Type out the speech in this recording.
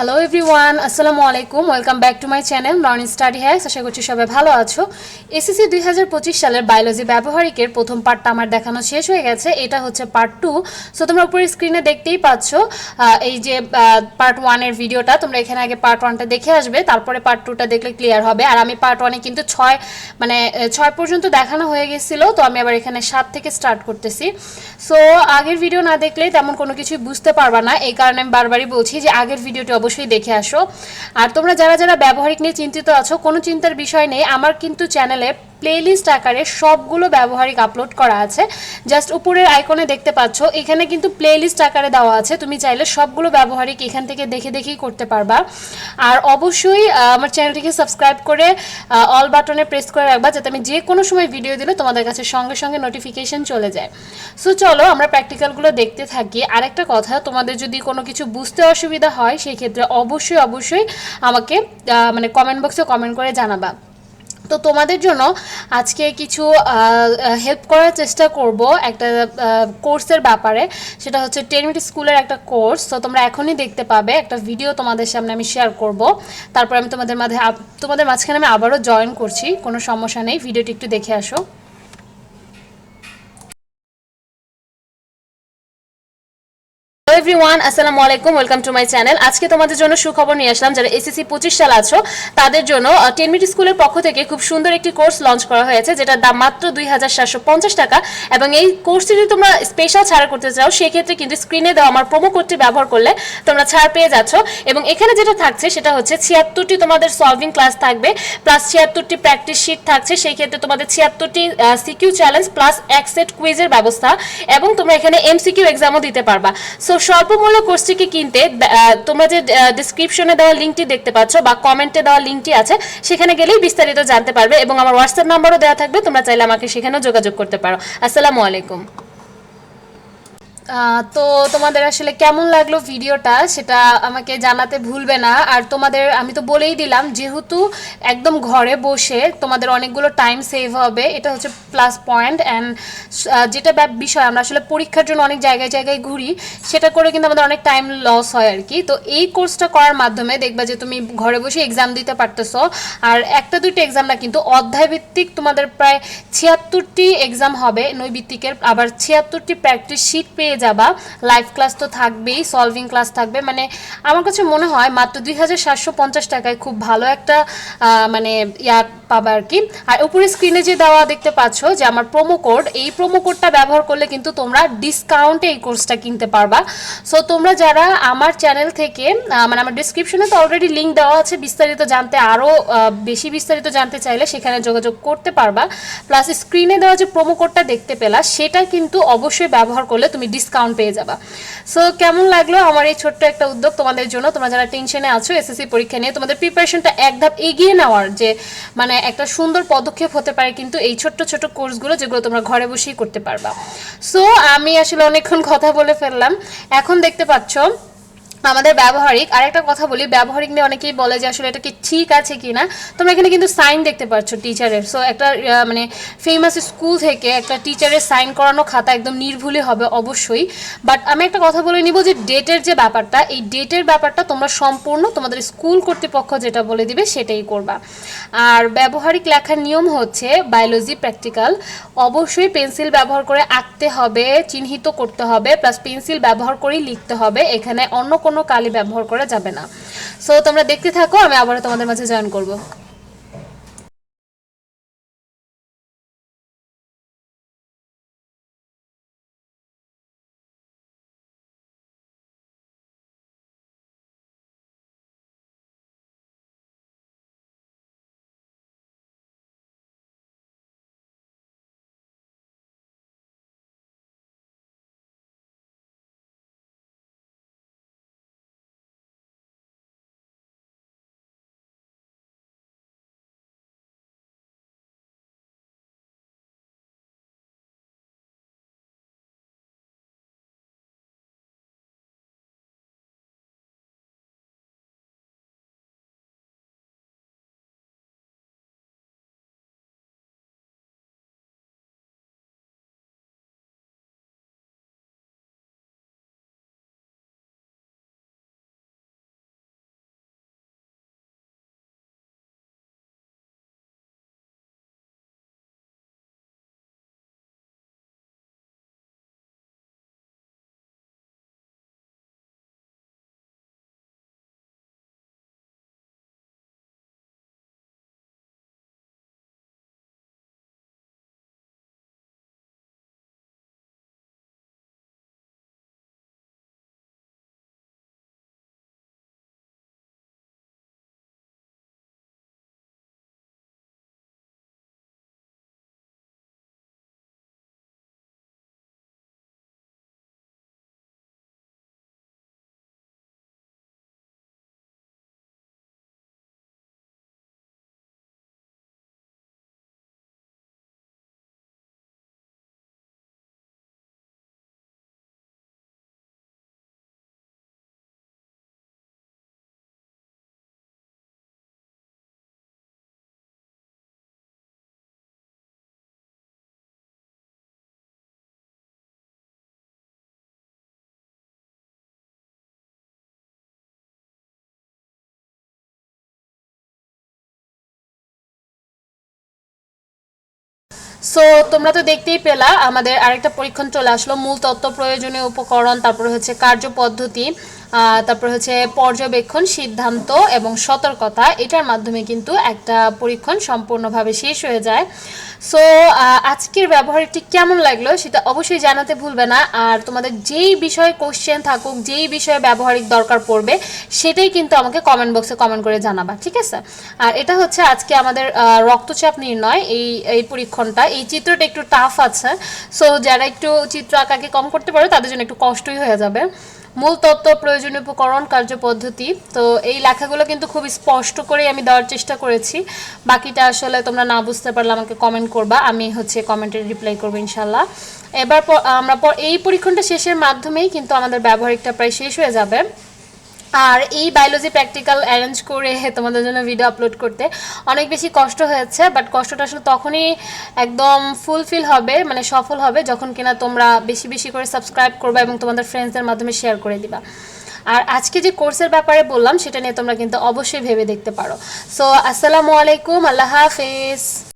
Hello everyone আসসালামু আলাইকুম welcome back to my channel morning study hacks আশা করছি সবাই ভালো আছো। এসএসসি দুই হাজার পঁচিশ সালের বায়োলজি ব্যবহারিকের প্রথম পার্টটা আমার দেখানো শেষ হয়ে গেছে। এটা হচ্ছে পার্ট টু সো তোমরা উপরে স্ক্রিনে দেখতেই পাচ্ছ এই যে পার্ট ওয়ানের ভিডিওটা তোমরা এখানে আগে পার্ট ওয়ানটা দেখে আসবে, তারপরে পার্ট টুটা দেখলে ক্লিয়ার হবে। আর আমি পার্ট ওয়ানে কিন্তু ছয় মানে ছয় পর্যন্ত দেখানো হয়ে গেছিল, তো আমি আবার এখানে সাত থেকে স্টার্ট করতেছি। সো আগের ভিডিও না দেখলে তেমন কোনো কিছুই বুঝতে পারবা না। এই কারণে আমি বারবারই বলছি যে, আগের ভিডিওটি অবশ্যই দেখে আসো। আর তোমরা যারা যারা ব্যবহারিক নিয়ে চিন্তিত আছো, কোনো চিন্তার বিষয় নেই। আমার কিন্তু চ্যানেলে প্লেলিস্ট আকারে সবগুলো ব্যবহারিক আপলোড করা আছে। জাস্ট উপরের আইকনে দেখতে পাচ্ছ, এখানে কিন্তু প্লেলিস্ট আকারে দেওয়া আছে। তুমি চাইলে সবগুলো ব্যবহারিক এখান থেকে দেখে দেখেই করতে পারবা। আর অবশ্যই আমার চ্যানেলটিকে সাবস্ক্রাইব করে অল বাটনে প্রেস করে রাখবা, যাতে আমি যে কোনো সময় ভিডিও দিলে তোমাদের কাছে সঙ্গে সঙ্গে নোটিফিকেশন চলে যায়। সো চলো আমরা প্র্যাকটিক্যালগুলো দেখতে থাকি। আরেকটা কথা, তোমাদের যদি কোনো কিছু বুঝতে অসুবিধা হয়, সেই ক্ষেত্রে অবশ্যই অবশ্যই আমাকে মানে কমেন্ট বক্সে কমেন্ট করে জানাবা। তো তোমাদের জন্য আজকে কিছু হেল্প করার চেষ্টা করব একটা কোর্সের ব্যাপারে। সেটা হচ্ছে টেন মিনিট স্কুলের একটা কোর্স তো তোমরা এখনই দেখতে পাবে, একটা ভিডিও তোমাদের সামনে আমি শেয়ার করব। তারপর আমি তোমাদের মাঝে তোমাদের মাঝখানে আমি আবারও জয়েন করছি, কোনো সমস্যা নেই। ভিডিওটি একটু দেখে আসো। এভরিওয়ান আসসালামু আলাইকুম ওয়েলকাম টু মাই চ্যানেল আজকে তোমাদের জন্য সুখবর নিয়ে আসলাম, যারা এসএসসি পঁচিশ সাল আছো, তাদের জন্য টেন মিনিট স্কুলের পক্ষ থেকে খুব সুন্দর একটি কোর্স লঞ্চ করা হয়েছে, যেটার দাম মাত্র দুই হাজার সাতশো পঞ্চাশ টাকা, এবং এই কোর্সটি যদি তোমরা স্পেশাল ছাড় করতে চাও, সেক্ষেত্রে কিন্তু স্ক্রিনে দেওয়া আমার প্রোমো কোডটি ব্যবহার করলে তোমরা ছাড় পেয়ে যাচ্ছ। এবং এখানে যেটা থাকছে, সেটা হচ্ছে ছিয়াত্তরটি তোমাদের সলভিং ক্লাস থাকবে প্লাস ছিয়াত্তরটি প্র্যাকটিস শিট থাকছে, সেই ক্ষেত্রে তোমাদের ছিয়াত্তরটি সিকিউ চ্যালেঞ্জ প্লাস এক সেট কুইজের ব্যবস্থা, এবং তোমরা এখানে এমসিকিউ এক্সামও দিতে পারবা। সো স্বল্প মূল্য কোর্সটিকে কিনতে তোমরা যে ডিসক্রিপশনে দেওয়া লিঙ্কটি দেখতে পাচ্ছ বা কমেন্টে দেওয়া লিঙ্কটি আছে, সেখানে গেলেই বিস্তারিত জানতে পারবে এবং আমার হোয়াটসঅ্যাপ নাম্বারও দেওয়া থাকবে, তোমরা চাইলে আমাকে সেখানেও যোগাযোগ করতে পারো। আসসালামু আলাইকুম। তো তোমাদের আসলে কেমন লাগল ভিডিওটা সেটা আমাকে জানাতে ভুলবে না। আর তোমাদের, আমি তো বলেই দিলাম, যেহেতু একদম ঘরে বসে তোমাদের অনেকগুলো টাইম সেভ হবে, এটা হচ্ছে প্লাস পয়েন্ট অ্যান্ড যেটা বিষয়, আমরা আসলে পরীক্ষার জন্য অনেক জায়গায় জায়গায় ঘুরি, সেটা করে কিন্তু আমাদের অনেক টাইম লস হয় আর কি। তো এই কোর্সটা করার মাধ্যমে দেখবা যে তুমি ঘরে বসে এক্সাম দিতে পারতেছো। আর একটা দুইটা এক্সাম না কিন্তু অধ্যায় ভিত্তিক তোমাদের প্রায় ছিয়াত্তরটি এক্সাম হবে নৈবিত্তিকের, আবার ছিয়াত্তরটি প্র্যাকটিস শিট পেয়ে যাবা। লাইভ ক্লাস তো থাকবেই সলভিং ক্লাস থাকবে। মানে আমার কাছে মনে হয় মাত্র দুই হাজার সাতশো পঞ্চাশ টাকায় খুব ভালো একটা মানে ইয়া পাবা আর কি। আর উপরে স্ক্রিনে যে দেওয়া দেখতে পাচ্ছ যে আমার প্রোমো কোড এই প্রোমো কোডটা ব্যবহার করলে কিন্তু তোমরা ডিসকাউন্টে এই কোর্সটা কিনতে পারবা। সো তোমরা যারা আমার চ্যানেল থেকে মানে আমার ডিসক্রিপশনে তো অলরেডি লিঙ্ক দেওয়া আছে, বিস্তারিত জানতে আরও বেশি বিস্তারিত জানতে চাইলে সেখানে যোগাযোগ করতে পারবা। প্লাস স্ক্রিনে দেওয়া যে প্রোমো কোডটা দেখতে পেলা, সেটা কিন্তু অবশ্যই ব্যবহার করলে তুমি ডিসকাউন্ট পেয়ে যাবা। সো কেমন লাগল আমার এই ছোট্ট একটা উদ্যোগ তোমাদের জন্য? তোমরা যারা টেনশনে আছো এসএসসি পরীক্ষা নিয়ে তোমাদের প্রিপারেশনটা এক ধাপ এগিয়ে নেওয়ার যে মানে একটা সুন্দর পদক্ষেপ হতে পারে কিন্তু এই ছোট্ট ছোট কোর্সগুলো যেগুলো তোমরা ঘরে বসেই করতে পারবা। সো আমি আসলে অনেকক্ষণ কথা বলে ফেললাম। এখন দেখতে পাচ্ছ আমাদের ব্যবহারিক, আরেকটা কথা বলি, ব্যবহারিক নিয়ে অনেকেই বলে যে আসলে এটা কি ঠিক আছে কি না তোমরা এখানে কিন্তু সাইন দেখতে পাচ্ছ টিচারের সো একটা মানে ফেমাস স্কুল থেকে একটা টিচারের সাইন করানো খাতা একদম নির্ভুলে হবে অবশ্যই। বাট আমি একটা কথা বলে নিব যে ডেটের যে ব্যাপারটা, এই ডেটের ব্যাপারটা তোমরা সম্পূর্ণ তোমাদের স্কুল কর্তৃপক্ষ যেটা বলে দিবে সেটাই করবা। আর ব্যবহারিক লেখার নিয়ম হচ্ছে বায়োলজি প্র্যাকটিক্যাল অবশ্যই পেন্সিল ব্যবহার করে আঁকতে হবে, চিহ্নিত করতে হবে প্লাস পেন্সিল ব্যবহার করেই লিখতে হবে। এখানে অন্য কোনো কালি ব্যবহার করা যাবে না। সো তোমরা দেখতে থাকো, আমি আবারও তোমাদের মাঝে জয়েন করব। সো তোমরা তো দেখতেই পেলা, আমাদের আরেকটা পরীক্ষণ চলে আসলো, মূল তত্ত্ব, প্রয়োজনীয় উপকরণ, তারপর হচ্ছে কার্যপদ্ধতি তারপর হচ্ছে পর্যবেক্ষণ, সিদ্ধান্ত এবং সতর্কতা, এটার মাধ্যমে কিন্তু একটা পরীক্ষণ সম্পূর্ণভাবে শেষ হয়ে যায়। সো আজকের ব্যবহারটি কেমন লাগল সেটা অবশ্যই জানাতে ভুলবে না। আর তোমাদের যেই বিষয়ে কোশ্চেন থাকুক, যেই বিষয়ে ব্যবহারিক দরকার পড়বে, সেটাই কিন্তু আমাকে কমেন্ট বক্সে কমেন্ট করে জানাবা, ঠিক আছে? আর এটা হচ্ছে আজকে আমাদের রক্তচাপ নির্ণয়। এই এই পরীক্ষণটা, এই চিত্রটা একটু টাফ আছে। সো যারা একটু চিত্র আঁকাকে কম করতে পারো, তাদের জন্য একটু কষ্টই হয়ে যাবে। মূল তত্ত্ব, প্রয়োজনীয় উপকরণ কার্যপদ্ধতি তো এই লেখাগুলো কিন্তু খুব স্পষ্ট করে আমি দেওয়ার চেষ্টা করেছি। বাকিটা আসলে তোমরা না বুঝতে পারলে আমাকে কমেন্ট করবা, আমি হচ্ছে কমেন্টের রিপ্লাই করব ইনশাল্লাহ এবার আমরা এই পরীক্ষণটা শেষের মাধ্যমেই কিন্তু আমাদের ব্যবহারিকটা প্রায় শেষ হয়ে যাবে। আর এই বায়োলজি প্র্যাকটিক্যাল অ্যারেঞ্জ করে তোমাদের জন্য ভিডিও আপলোড করতে অনেক বেশি কষ্ট হয়েছে বাট কষ্টটা আসলে তখনই একদম ফুলফিল হবে মানে সফল হবে যখন কিনা তোমরা বেশি বেশি করে সাবস্ক্রাইব করবে এবং তোমাদের ফ্রেন্ডসদের মাধ্যমে শেয়ার করে দিবা। আর আজকে যে কোর্সের ব্যাপারে বললাম, সেটা নিয়ে তোমরা কিন্তু অবশ্যই ভেবে দেখতে পারো। সো আসসালামু আলাইকুম, আল্লাহ হাফেজ।